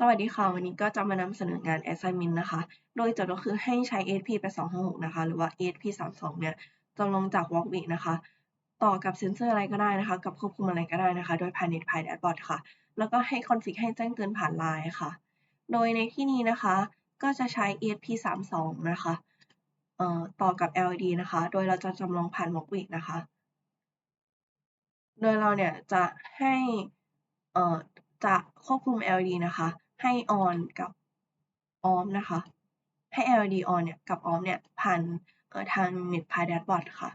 สวัสดีค่ะ วันนี้ก็จะมานำเสนองาน assignment นะคะ โดยโจทย์ก็คือให้ใช้ ASP 8266นะคะ หรือว่า ASP 32เนี่ยจำลองจาก Walkbit นะคะ ต่อกับเซนเซอร์อะไรก็ได้นะคะ กับควบคุมอะไรก็ได้นะคะ โดยผ่าน NetPy Dashboard ค่ะ แล้วก็ให้คอนฟิกให้แจ้งเตือนผ่าน LINE ค่ะ โดยในที่นี้นะคะ ก็จะใช้ ASP 32นะคะต่อกับ LED นะคะ โดยเราจะจำลองผ่าน Walkbit นะคะ โดยเราเนี่ยจะให้จะควบคุม LED นะคะ ให้ on กับ off นะคะ ให้ LED on เนี่ยกับ off เนี่ยผ่านทาง NetPy Dashboard ค่ะ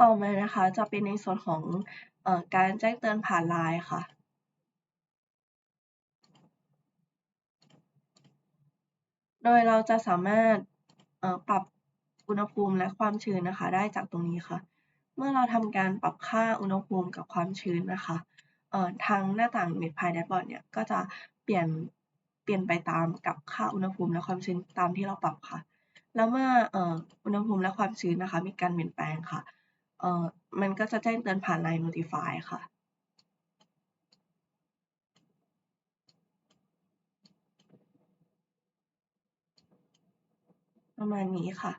ต่อมานะคะจะเป็นในส่วนของออการแจ้งเตือนผ่าน LINE ค่ะ โดยเราจะสามารถปรับ อุณหภูมิและความชื้นนะคะ ได้จากตรงนี้ค่ะ เมื่อเราทำการปรับค่าอุณหภูมิกับความชื้นนะคะเอ่อทางหน้าต่าง NetPy Dashboard เนี่ยก็จะเปลี่ยนเปลี่ยนไปตามกับค่าอุณหภูมิและความชื้นตามที่เราปรับค่ะ แล้วเมื่อเอ่ออุณหภูมิและความชื้นนะคะ มีการเปลี่ยนแปลงค่ะเอ่อมันก็จะแจ้งเตือนผ่าน LINE Notify ค่ะประมาณนี้ค่ะ